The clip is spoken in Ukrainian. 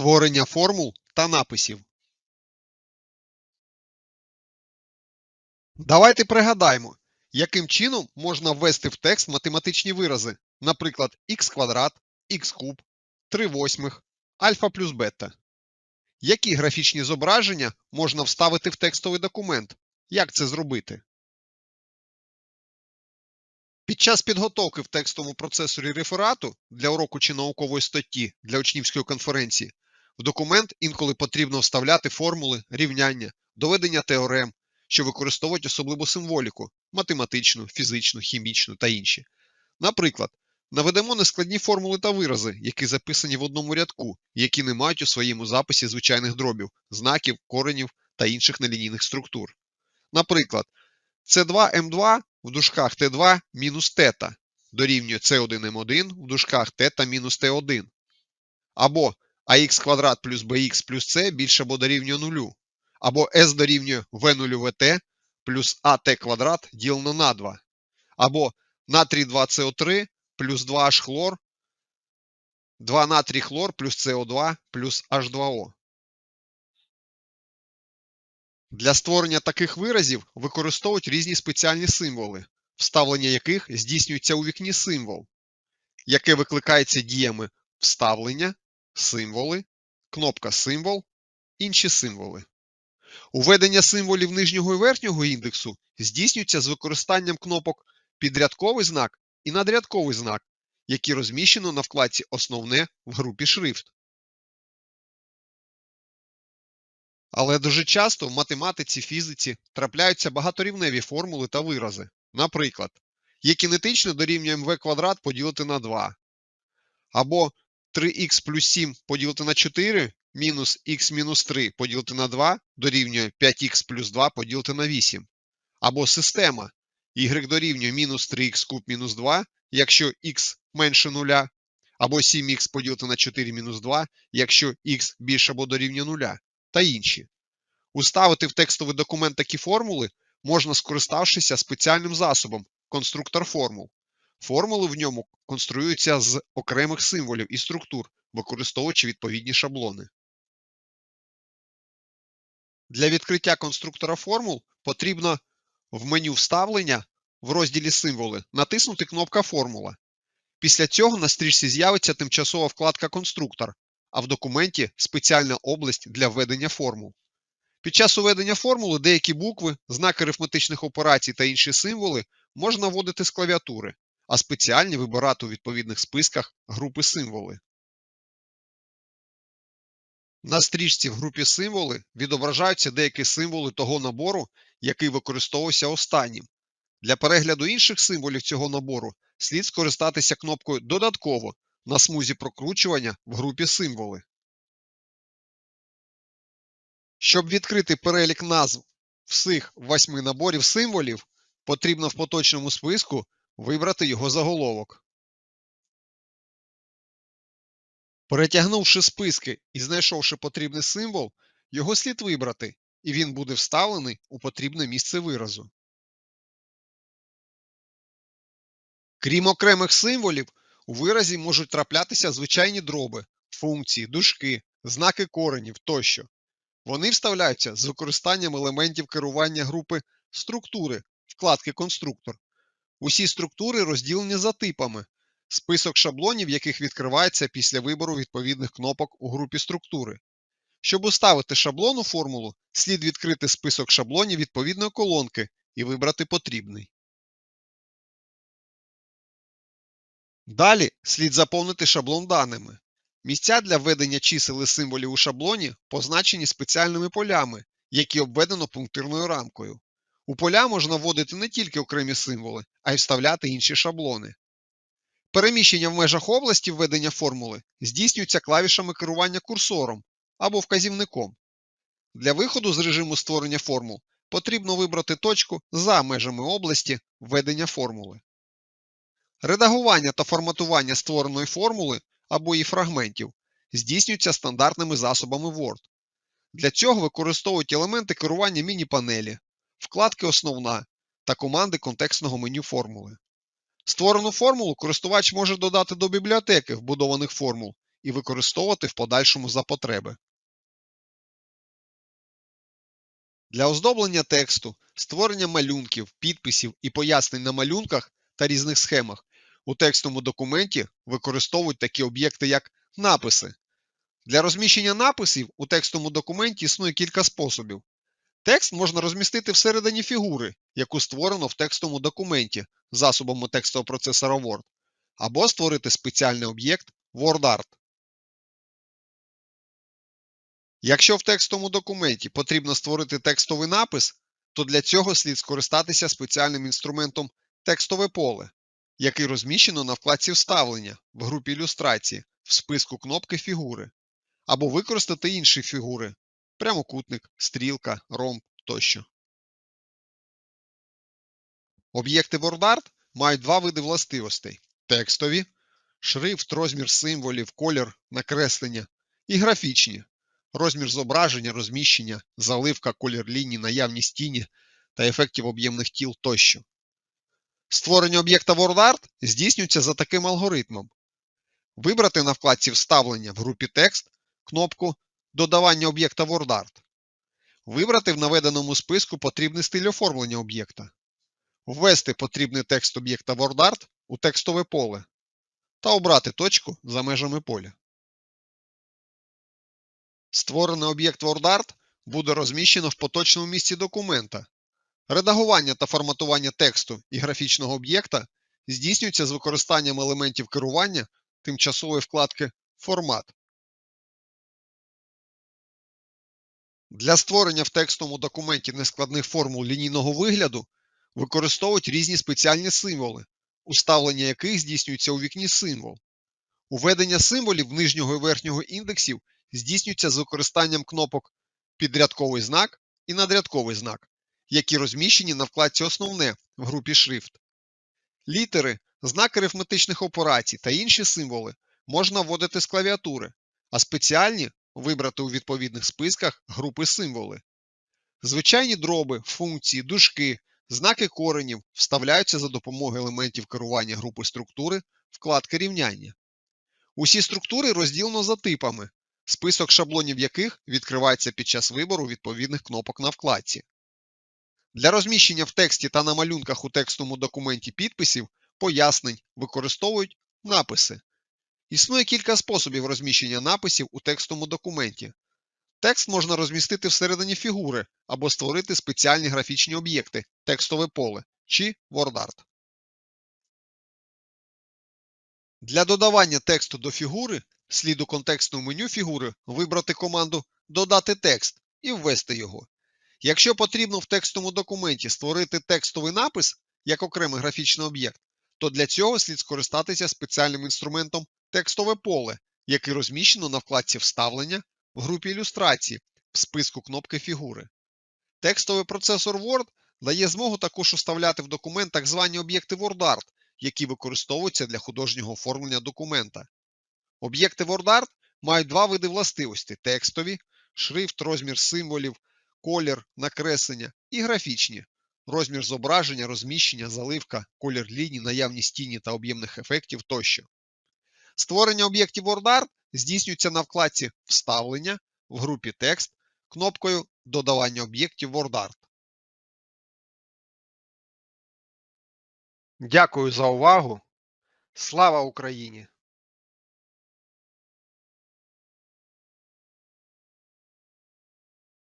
Створення формул та написів. Давайте пригадаємо, яким чином можна ввести в текст математичні вирази, наприклад, х квадрат, х куб, 3 восьмих, альфа плюс бета. Які графічні зображення можна вставити в текстовий документ? Як це зробити? Під час підготовки в текстовому процесорі реферату для уроку чи наукової статті для учнівської конференції в документ інколи потрібно вставляти формули, рівняння, доведення теорем, що використовують особливу символіку математичну, фізичну, хімічну та інші. Наприклад, наведемо нескладні формули та вирази, які записані в одному рядку, які не мають у своєму записі звичайних дробів, знаків, коренів та інших нелінійних структур. Наприклад, С2М2 в дужках Т2 мінус тета дорівнює С1М1 в дужках тета мінус Т1. Або АХ квадрат плюс БХ плюс С більше або дорівнює нулю. Або С дорівнює В0 ВТ плюс АТ квадрат ділено на 2. Або натрій 2СО3 плюс 2H хлор, 2 натрій хлор плюс СО2 плюс H2O. Для створення таких виразів використовують різні спеціальні символи, вставлення яких здійснюється у вікні символ, яке викликається діями вставлення, символи, кнопка символ, інші символи. Уведення символів нижнього і верхнього індексу здійснюється з використанням кнопок підрядковий знак і надрядковий знак, які розміщено на вкладці Основне в групі Шрифт. Але дуже часто в математиці, фізиці трапляються багаторівневі формули та вирази. Наприклад, є кінетично дорівнює mv квадрат поділити на 2. Або 3х плюс 7 поділити на 4 мінус х мінус 3 поділити на 2 дорівнює 5х плюс 2 поділити на 8. Або система y дорівнює мінус 3х куб мінус 2, якщо х менше 0, або 7х поділити на 4 мінус 2, якщо х більше або дорівнює 0 та інші. Уставити в текстовий документ такі формули можна скориставшися спеціальним засобом конструктор формул. Формули в ньому конструюються з окремих символів і структур, використовуючи відповідні шаблони. Для відкриття конструктора формул потрібно в меню вставлення в розділі Символи натиснути кнопка Формула. Після цього на стрічці з'явиться тимчасова вкладка Конструктор, а в документі спеціальна область для введення формул. Під час уведення формули деякі букви, знаки арифметичних операцій та інші символи можна вводити з клавіатури, а спеціальні вибирати у відповідних списках групи символи. На стрічці в групі символи відображаються деякі символи того набору, який використовувався останнім. Для перегляду інших символів цього набору слід скористатися кнопкою Додатково на смузі прокручування в групі символи. Щоб відкрити перелік назв всіх восьми наборів символів, потрібно в поточному списку вибрати його заголовок. Перетягнувши списки і знайшовши потрібний символ, його слід вибрати, і він буде вставлений у потрібне місце виразу. Крім окремих символів, у виразі можуть траплятися звичайні дроби, функції, дужки, знаки коренів тощо. Вони вставляються з використанням елементів керування групи структури вкладки Конструктор. Усі структури розділені за типами, список шаблонів яких відкривається після вибору відповідних кнопок у групі структури. Щоб уставити шаблон у формулу, слід відкрити список шаблонів відповідної колонки і вибрати потрібний. Далі слід заповнити шаблон даними. Місця для введення чисел і символів у шаблоні позначені спеціальними полями, які обведено пунктирною рамкою. У поля можна вводити не тільки окремі символи, а й вставляти інші шаблони. Переміщення в межах області введення формули здійснюється клавішами керування курсором або вказівником. Для виходу з режиму створення формул потрібно вибрати точку за межами області введення формули. Редагування та форматування створеної формули або її фрагментів здійснюється стандартними засобами Word. Для цього використовують елементи керування міні-панелі, вкладки Основна та команди контекстного меню формули. Створену формулу користувач може додати до бібліотеки вбудованих формул і використовувати в подальшому за потреби. Для оздоблення тексту, створення малюнків, підписів і пояснень на малюнках та різних схемах у текстовому документі використовують такі об'єкти, як написи. Для розміщення написів у текстовому документі існує кілька способів. Текст можна розмістити всередині фігури, яку створено в текстовому документі засобами текстового процесора Word, або створити спеціальний об'єкт WordArt. Якщо в текстовому документі потрібно створити текстовий напис, то для цього слід скористатися спеціальним інструментом текстове поле, який розміщено на вкладці Вставлення в групі ілюстрації в списку кнопки фігури, або використати інші фігури прямокутник, стрілка, ромб тощо. Об'єкти WordArt мають два види властивостей текстові, шрифт, розмір символів, колір, накреслення і графічні розмір зображення, розміщення, заливка, колір ліній, наявність тіні та ефектів об'ємних тіл тощо. Створення об'єкта WordArt здійснюється за таким алгоритмом. Вибрати на вкладці Вставлення в групі Текст кнопку Додавання об'єкта WordArt. Вибрати в наведеному списку потрібний стиль оформлення об'єкта. Ввести потрібний текст об'єкта WordArt у текстове поле та обрати точку за межами поля. Створений об'єкт WordArt буде розміщено в поточному місці документа. Редагування та форматування тексту і графічного об'єкта здійснюється з використанням елементів керування тимчасової вкладки Формат. Для створення в текстовому документі нескладних формул лінійного вигляду використовують різні спеціальні символи, уставлення яких здійснюється у вікні символ. Уведення символів нижнього і верхнього індексів здійснюється з використанням кнопок Підрядковий знак і надрядковий знак, які розміщені на вкладці Основне в групі Шрифт. Літери, знаки арифметичних операцій та інші символи можна вводити з клавіатури, а спеціальні вибрати у відповідних списках групи символи. Звичайні дроби, функції, дужки, знаки коренів вставляються за допомогою елементів керування групи структури вкладки рівняння. Усі структури розділено за типами, список шаблонів яких відкривається під час вибору відповідних кнопок на вкладці. Для розміщення в тексті та на малюнках у текстовому документі підписів, пояснень використовують написи. Існує кілька способів розміщення написів у текстовому документі. Текст можна розмістити всередині фігури або створити спеціальні графічні об'єкти, текстове поле чи WordArt. Для додавання тексту до фігури слід у контекстному меню фігури вибрати команду Додати текст і ввести його. Якщо потрібно в текстовому документі створити текстовий напис як окремий графічний об'єкт, то для цього слід скористатися спеціальним інструментом Текстове поле, який розміщено на вкладці Вставлення в групі ілюстрації в списку кнопки фігури. Текстовий процесор Word дає змогу також уставляти в документ так звані об'єкти WordArt, які використовуються для художнього оформлення документа. Об'єкти WordArt мають два види властивості текстові, шрифт, розмір символів, колір, накреслення і графічні, розмір зображення, розміщення, заливка, колір ліній, наявність тіні та об'ємних ефектів тощо. Створення об'єктів WordArt здійснюється на вкладці Вставлення в групі Текст кнопкою Додавання об'єктів WordArt. Дякую за увагу. Слава Україні!